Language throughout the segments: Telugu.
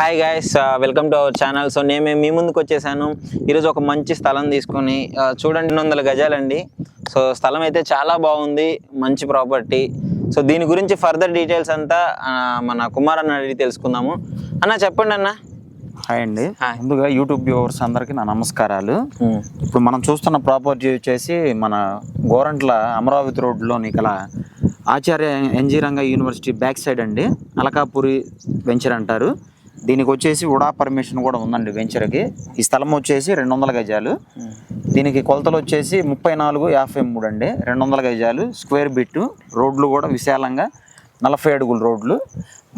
Hi guys welcome to our channel so నేను మీ ముందుకు వచ్చేసాను. ఈరోజు ఒక మంచి స్థలం తీసుకొని ఆ, చూడండి రెండు వందల గజాలండి. సో స్థలం అయితే చాలా బాగుంది మంచి ప్రాపర్టీ సో దీని గురించి ఫర్దర్ డీటెయిల్స్ అంతా ఆ, మన కుమార్ అన్న అడిగి తెలుసుకుందాము. అన్న చెప్పండి అన్న. హాయ్ అండి. ముందుగా యూట్యూబ్ వ్యూవర్స్ అందరికీ నా నమస్కారాలు. ఇప్పుడు మనం చూస్తున్న ప్రాపర్టీ వచ్చేసి మన గోరంట్ల అమరావతి రోడ్లోని గల Acharya NG Ranga university back side అండి. అలకాపురి వెంచర్ అంటారు. దీనికి వచ్చేసి ఉడా పర్మిషన్ కూడా ఉందండి వెంచర్కి. ఈ స్థలం వచ్చేసి రెండు వందల గజాలు దీనికి కొలతలు వచ్చేసి ముప్పై నాలుగు యాభై మూడు అండి. రెండు వందల గజాలు స్క్వేర్ బిట్. రోడ్లు కూడా విశాలంగా నలభై అడుగుల రోడ్లు.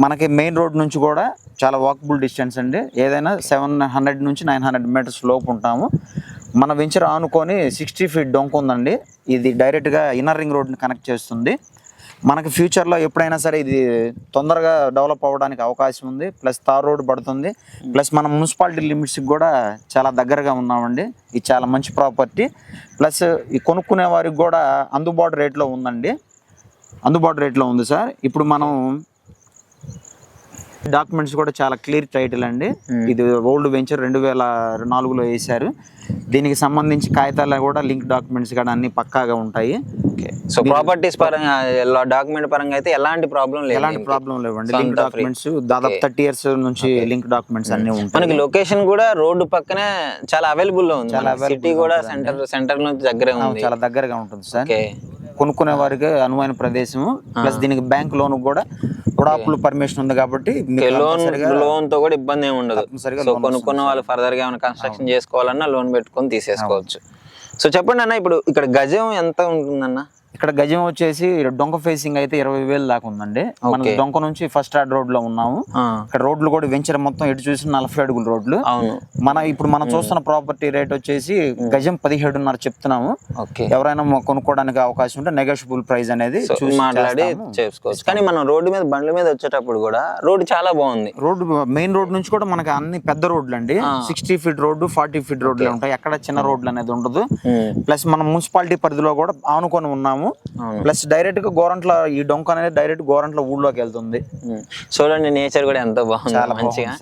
మనకి మెయిన్ రోడ్ నుంచి కూడా చాలా వాకబుల్ డిస్టెన్స్ అండి. ఏదైనా సెవెన్ హండ్రెడ్ నుంచి నైన్ హండ్రెడ్ మీటర్స్ లోపు ఉంటాము. మన వెంచర్ ఆనుకొని సిక్స్టీ ఫీట్ డొంక ఉందండి. ఇది డైరెక్ట్గా ఇన్నర్ రింగ్ రోడ్ని కనెక్ట్ చేస్తుంది. మనకి ఫ్యూచర్లో ఎప్పుడైనా సరే ఇది తొందరగా డెవలప్ అవ్వడానికి అవకాశం ఉంది. ప్లస్ తార్ రోడ్ పడుతుంది. ప్లస్ మన మున్సిపాలిటీ లిమిట్స్కి కూడా చాలా దగ్గరగా ఉన్నామండి. ఇది చాలా మంచి ప్రాపర్టీ ప్లస్ ఈ కొనుక్కునే వారికి కూడా అందుబాటు రేట్లో ఉందండి. అందుబాటు రేట్లో ఉంది సార్. ఇప్పుడు మనం డాక్యుమెంట్స్ కూడా చాలా క్లియర్ టైటిల్ అండి. ఇది ఓల్డ్ వెంచర్ రెండు వేల నాలుగులో వేశారు. దీనికి సంబంధించి కాగితాలు కూడా లింక్ డాక్యుమెంట్స్ కూడా అన్ని పక్కాగా ఉంటాయి. సో ప్రాపర్టీస్ పరంగా డాక్యుమెంట్ పరంగా అయితే ఎలాంటి ప్రాబ్లం లేదు ఎలాంటి ప్రాబ్లం లేవండి. లింక్. డాక్యుమెంట్స్ దాదాపు థర్టీ ఇయర్స్ నుంచి లింక్ డాక్యుమెంట్స్ అన్ని ఉంటాయి. మనకి లొకేషన్ కూడా రోడ్డు పక్కనే చాలా అవైలబుల్లో ఉంది సిటీ కూడా సెంటర్ సెంటర్ నుంచి దగ్గరే ఉంది. చాలా దగ్గరగా ఉంటుంది సార్. కొనుక్కునే వారికి అనువైన ప్రదేశం ప్లస్ దీనికి బ్యాంక్ లోన్ కూడా ఉడాపులు పర్మిషన్ ఉంది కాబట్టి లోన్ లోన్తో కూడా ఇబ్బంది ఏమి ఉండదు. సో కొనుక్కున్న వాళ్ళు ఫర్దర్గా ఏమైనా కన్స్ట్రక్షన్ చేసుకోవాలన్నా లోన్ పెట్టుకొని తీసేసుకోవచ్చు. సో చెప్పండి అన్న ఇప్పుడు ఇక్కడ గజం ఎంత ఉంటుందన్న? ఇక్కడ గజం వచ్చేసి డొంక ఫేసింగ్ అయితే ఇరవై వేలు దాకా ఉందండి. మనం. డొంక నుంచి ఫస్ట్ స్టార్ట్ రోడ్లో ఉన్నాము. ఇక్కడ రోడ్లు కూడా వెంచర్ మొత్తం ఎటు చూసి నలభై అడుగుల రోడ్లు. మన ఇప్పుడు మనం చూస్తున్న ప్రాపర్టీ రేట్ వచ్చేసి గజం పదిహేడున్నర చెప్తున్నాము. ఓకే. ఎవరైనా కొనుక్కోవడానికి అవకాశం ఉంటే నెగోషియబుల్ ప్రైస్ అనేది మాట్లాడి. చేసుకోవచ్చు. కానీ మనం రోడ్డు మీద బండ్ల మీద వచ్చేటప్పుడు కూడా రోడ్డు చాలా బాగుంది. రోడ్డు మెయిన్ రోడ్ నుంచి కూడా మనకి అన్ని పెద్ద రోడ్లు అండి. Sixty feet road forty feet రోడ్లు ఉంటాయి. ఎక్కడ చిన్న రోడ్లు అనేది ఉండదు. ప్లస్ మనం మున్సిపాలిటీ పరిధిలో కూడా ఆనుకొని ఉన్నాము. అవును. ప్లస్ డైరెక్ట్గా గోరంట్ల ఈ డొంక అనేది డైరెక్ట్ గోరంట్ల ఊళ్ళోకి వెళ్తుంది. చూడండి నేచర్ కూడా ఎంత బాగుంది చాలా మంచిగా.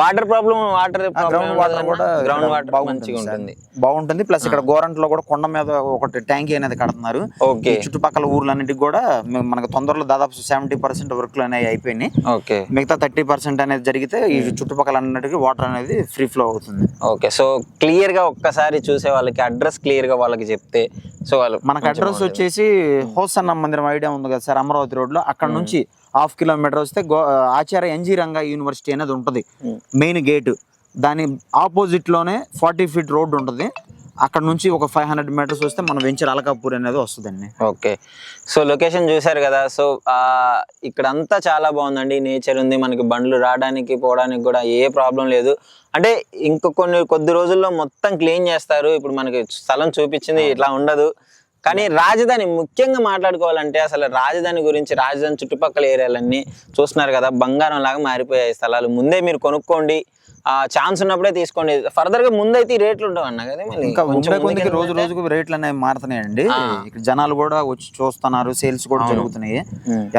Water problem water ground water కూడా గ్రౌండ్ వాటర్ బాగుంటుంది మంచిగా. ఉంటుంది. బాగుంటుంది. ప్లస్ ఇక్కడ గోరంట్లో కూడా కొండ మీద ఒకటి ట్యాంకీ అనేది కడుతున్నారు. ఓకే. చుట్టుపక్కల ఊర్లన్నిటికి కూడా మనకు తొందరలో దాదాపు సెవెంటీ పర్సెంట్ వర్క్లు అనేవి అయిపోయినాయి. ఓకే. మిగతా థర్టీ పర్సెంట్ అనేది జరిగితే ఈ చుట్టుపక్కల అన్నిటికీ వాటర్ అనేది ఫ్రీ ఫ్లో అవుతుంది. ఓకే. సో క్లియర్గా ఒక్కసారి చూసే వాళ్ళకి అడ్రస్ క్లియర్గా వాళ్ళకి చెప్తే సో వాళ్ళు మనకు అడ్రస్ వచ్చేసి హోసన్న మందిరం ఐడియా ఉంది కదా సార్ అమరావతి రోడ్లో అక్కడ నుంచి హాఫ్ కిలోమీటర్ వస్తే గో ఆచార్య ఎన్జీ రంగా యూనివర్సిటీ అనేది ఉంటుంది. Main gate. దాని ఆపోజిట్లోనే ఫార్టీ ఫీట్ రోడ్ ఉంటుంది. అక్కడ నుంచి ఒక ఫైవ్ హండ్రెడ్ మీటర్స్ వస్తే మన వెంచర్ అలకాపూర్ అనేది వస్తుందండి. ఓకే. సో లొకేషన్ చూశారు కదా సో ఇక్కడ అంతా చాలా బాగుందండి. నేచర్ ఉంది మనకి బండ్లు రావడానికి పోవడానికి కూడా ఏ ప్రాబ్లం లేదు. అంటే ఇంక కొన్ని కొద్ది రోజుల్లో మొత్తం క్లీన్ చేస్తారు. ఇప్పుడు మనకి స్థలం చూపించింది ఇట్లా ఉండదు. కానీ రాజధాని ముఖ్యంగా మాట్లాడుకోవాలంటే అసలు రాజధాని గురించి రాజధాని చుట్టుపక్కల ఏరియాలన్నీ చూస్తున్నారు కదా బంగారం లాగా మారిపోయాయి స్థలాలు. ముందే మీరు కొనుక్కోండి ఆ ఛాన్స్ ఉన్నప్పుడే తీసుకోండి. ఫర్దర్గా ముందైతే ఈ రేట్లు ఉండవు అన్న కదా ఇంకా రోజు రోజుకు రేట్లు అనేవి మారుతున్నాయండి ఇక్కడ జనాలు కూడా వచ్చి చూస్తున్నారు సేల్స్ కూడా జరుగుతున్నాయి.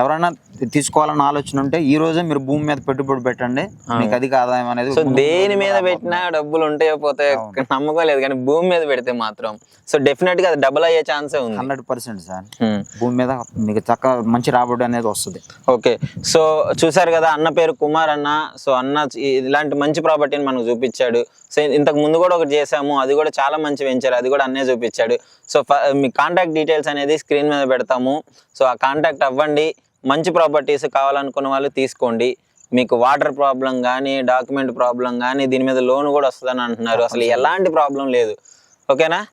ఎవరైనా తీసుకోవాలని ఆలోచన ఉంటే ఈ రోజే మీరు భూమి మీద పెట్టుబడి పెట్టండి. మీకు అధిక ఆదాయం అనేది సో దేని మీద పెట్టినా డబ్బులు ఉంటాయో పోతే నమ్మకం లేదు కానీ భూమి మీద పెడితే మాత్రం. సో డెఫినెట్గా అది డబుల్ అయ్యే ఛాన్సే ఉంది. Hundred percent sir. భూమి మీద మీకు చక్క మంచి రాబడి అనేది వస్తుంది. ఓకే. సో చూసారు కదా అన్న పేరు కుమార్ అన్న. సో అన్న ఇలాంటి మంచి ప్రాపర్టీని మనకు చూపించాడు. సో ఇంతకు ముందు కూడా ఒకటి చేసాము అది కూడా చాలా మంచి వెంచర్ అది కూడా అన్నే చూపించాడు. సో మీ కాంటాక్ట్ డీటెయిల్స్ అనేది స్క్రీన్ మీద పెడతాము. సో ఆ కాంటాక్ట్ అవ్వండి మంచి ప్రాపర్టీస్ కావాలనుకున్న వాళ్ళు తీసుకోండి. మీకు వాటర్ ప్రాబ్లం కానీ డాక్యుమెంట్ ప్రాబ్లం కానీ దీని మీద లోన్ కూడా వస్తుందని అంటున్నారు. అసలు ఎలాంటి ప్రాబ్లం లేదు. ఓకేనా?